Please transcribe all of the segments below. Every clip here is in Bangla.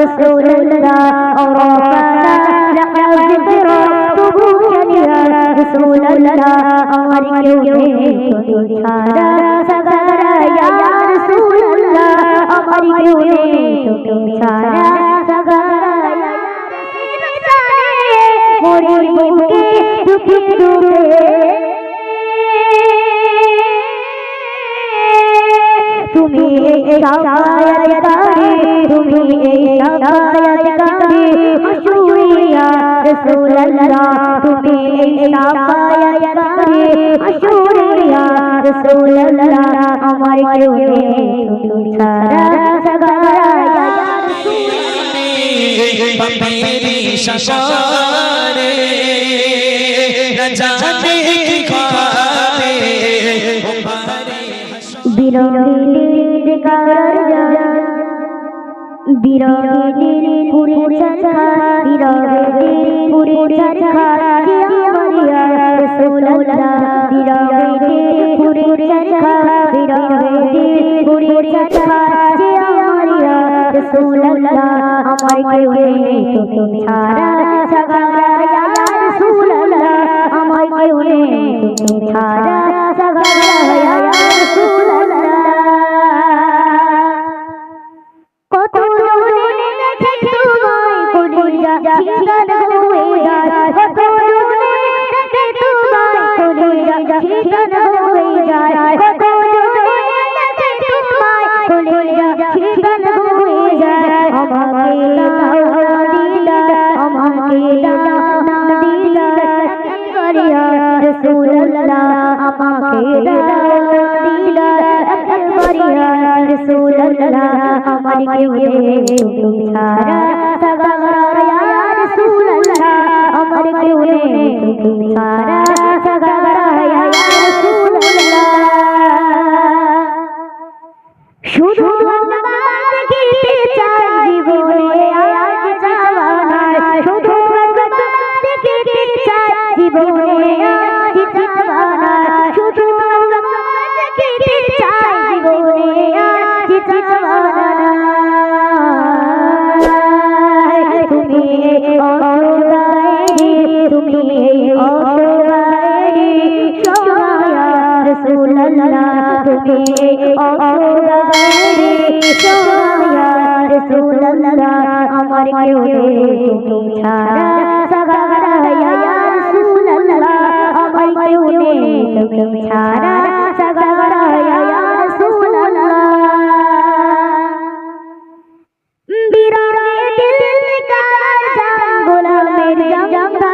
رسول الله ربنا لقد ذكر قبولنا رسول الله أمر يومين سكر يا رسول الله أمر يومين سكر মোরি বুকে দুঃখে ডুবে তুমি এই শাফায়াতকারী তুমি এই শাফায়াতকারী আশুরিয়া রাসূলুল্লাহ আমার কেউ নেই पपेरी शशारे रजाने की ख्वाबे बिरोहिनी दिकार बिरोहिनी पूरी चरखा बिरोहिनी पूरी चरखा मरिया रसूल अल्लाह बिरोहिनी पूरी चरखा बिरोहिनी पूरी चरखा मरिया रसूल अल्लाह আমার কেউ নেই তুমি ছাড়া। সাগারা ইয়া রাসূলুল্লাহ আমার কেউ নেই তুমি ছাড়া। সাগারা ইয়া কত দূরে দেখে তোমায় কলিজা চিগার হয়ে যায়। কত দূরে দেখে তোমায় কলিজা চিগার হয়ে করিয়া রাসূলুল্লাহ আমাকে দাও না দিলা করিয়া রাসূলুল্লাহ আমার কেউ নেই তুমি ছাড়া সাগারা ইয়া রাসূলুল্লাহ আমার কেউ নেই তুমি ছাড়া সাগারা ইয়া আল্লাহ তুমি অসুরারে সহায়া রাসূল আল্লাহ আমার কেউ তুমি ছাড়া সাগারা ইয়া রাসূল আল্লাহ আমার কেউ তুমি ছাড়া সাগারা ইয়া রাসূল আল্লাহ বিরারে দিল কা জাঙ্গুলা মেরে জাঙ্গা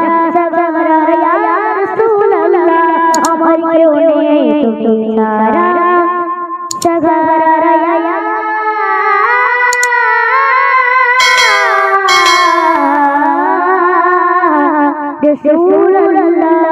তুমি সাগারায়া রসুল্লাহ